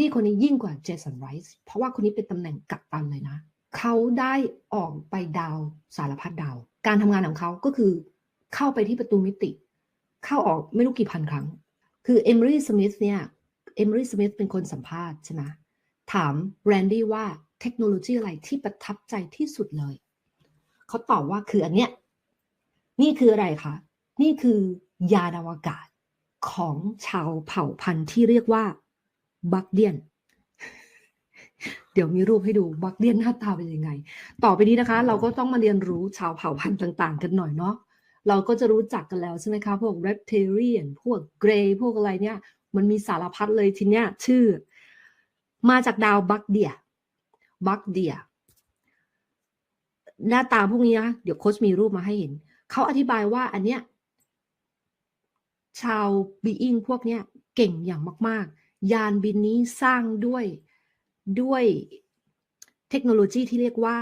ดี้คนนี้ยิ่งกว่าเจสันไรส์เพราะว่าคนนี้เป็นตำแหน่งกัปตันเลยนะ เขาได้ออกไปดาวสารพัดดาว การทำงานของเขาก็คือเข้าไปที่ประตูมิติ เข้าออกไม่รู้กี่พันครั้ง คือเอมรี่สมิธเนี่ยเอมรี่สมิธเป็นคนสัมภาษณ์ใช่ไหมถามแรนดี้ว่าเทคโนโลยีอะไรที่ประทับใจที่สุดเลย เขาตอบว่าคืออันเนี้ย นี่คืออะไรคะ นี่คือยานอวกาศของชาวเผ่าพันธุ์ที่เรียกว่า บักเดียน เดี๋ยวมีรูปให้ดูบักเดียนหน้าตาเป็นยังไง ต่อไปนี้นะคะ เราก็ต้องมาเรียนรู้ชาวเผ่าพันธุ์ต่าง ๆ กันหน่อยเนาะเราก็จะรู้จักกันแล้วใช่ไหมคะ พวก reptilian พวก grey พวกอะไรเนี่ย มันมีสารพัดเลยทีเนี้ยชื่อ มาจากดาวบักเดียบักเดียหน้าตาพวกนี้นะเดี๋ยวโค้ชมีรูปมาให้เห็น เขาอธิบายว่าอันเนี้ยชาวบีอิงพวกเนี้ยเก่งอย่างมาก ๆ ยานบินนี้สร้างด้วยด้วยเทคโนโลยีที่เรียกว่า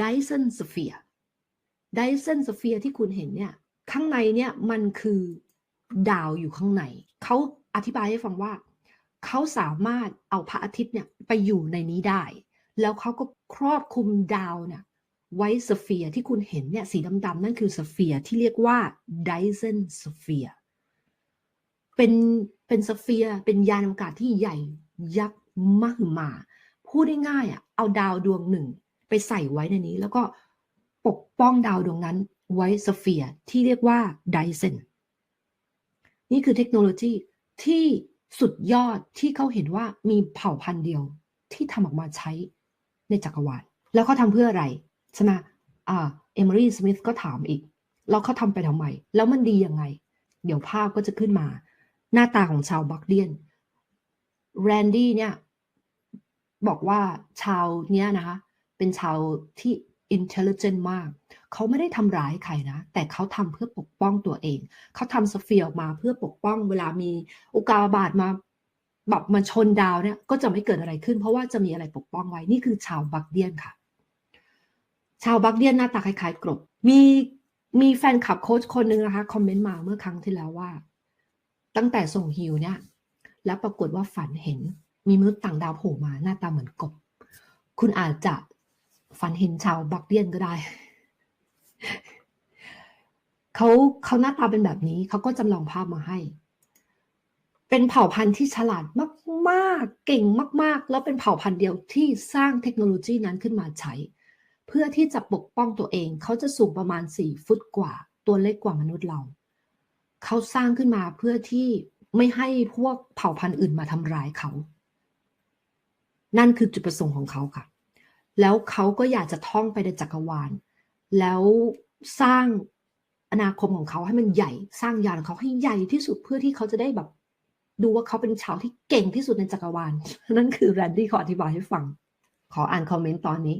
Dyson Sphere Dyson Sphere ที่คุณเห็นเนี่ย ข้างในเนี่ยมันคือดาวอยู่ข้างใน เขาอธิบายให้ฟังว่า เขาสามารถเอาพระอาทิตย์เนี่ยไปอยู่ในนี้ได้ แล้วเขาก็ครอบคลุมดาวเนี่ยไว้สเฟียร์ที่คุณเห็นเนี่ยสีดำๆนั่นคือสเฟียร์ที่เรียกว่า Dyson Sphere เป็นเป็นสเฟียร์เป็นยานอวกาศที่ใหญ่ยักษ์มหึมาพูดได้ง่ายอะเอาดาวดวงหนึ่ง ไปใส่ไว้ในนี้ แล้วก็ปกป้องดาวดวงนั้นไว้สเฟียร์ที่เรียกว่าไดเซนนี่คือเทคโนโลยีที่สุดยอดที่เขาเห็นว่ามีเผ่าพันธุ์เดียวที่ทำออกมาใช้ในจักรวาล แล้วเขาทำเพื่ออะไรใช่ไหมอ่าเอม r รีสมิธก็ถามอีก แล้วเขาทำไปทำไม แล้วมันดียังไง เดี๋ยวภาพก็จะขึ้นมา หน้าตาของชาวบักเดียนแรนดี้เนี่ยบอกว่าชาวเนี้ยนะคะ เป็นชาวที่ intelligent มาก เขาไม่ได้ทำร้ายใครนะ แต่เขาทำเพื่อปกป้องตัวเอง เขาทำสเฟีย์ออกมาเพื่อปกป้องเวลามีอุกกาบาตมาแบบมาชนดาวเนี่ยก็จะไม่เกิดอะไรขึ้น เพราะว่าจะมีอะไรปกป้องไว้ นี่คือชาวบักเดียนค่ะ ชาวบักเดียนหน้าตาคล้ายๆกรบมีมีแฟนคลับโค้ชคนหนึ่งนะคะคอมเมนต์มาเมื่อครั้งที่แล้วว่า ตั้งแต่ส่งฮิวเนี่ย แล้วปรากฏว่าฝันเห็นมีมนุษย์ต่างดาวโผล่มาหน้าตาเหมือนกบ คุณอาจจะฝันเห็นชาวบักเดียนก็ได้ เขาเขาหน้าตาเป็นแบบนี้เขาก็จำลองภาพมาให้ เป็นเผ่าพันธุ์ที่ฉลาดมากๆ เก่งมาก ๆ แล้วเป็นเผ่าพันธุ์เดียวที่สร้างเทคโนโลยีนั้นขึ้นมาใช้ เพื่อที่จะปกป้องตัวเอง เขาจะสูงประมาณ 4 ฟุตกว่า ตัวเล็กกว่ามนุษย์เรา เขาสร้างขึ้นมาเพื่อที่ไม่ให้พวกเผ่าพันธุ์อื่นมาทำร้ายเขา นั่นคือจุดประสงค์ของเขาค่ะ แล้วเขาก็อยากจะท่องไปในจักรวาล แล้วสร้างอนาคตของเขาให้มันใหญ่ สร้างยานของเขาให้ใหญ่ที่สุดเพื่อที่เขาจะได้แบบ ดูว่าเขาเป็นชาวที่เก่งที่สุดในจักรวาล นั่นคือแรนดี้ขออธิบายให้ฟัง ขออ่านคอมเมนต์ตอนนี้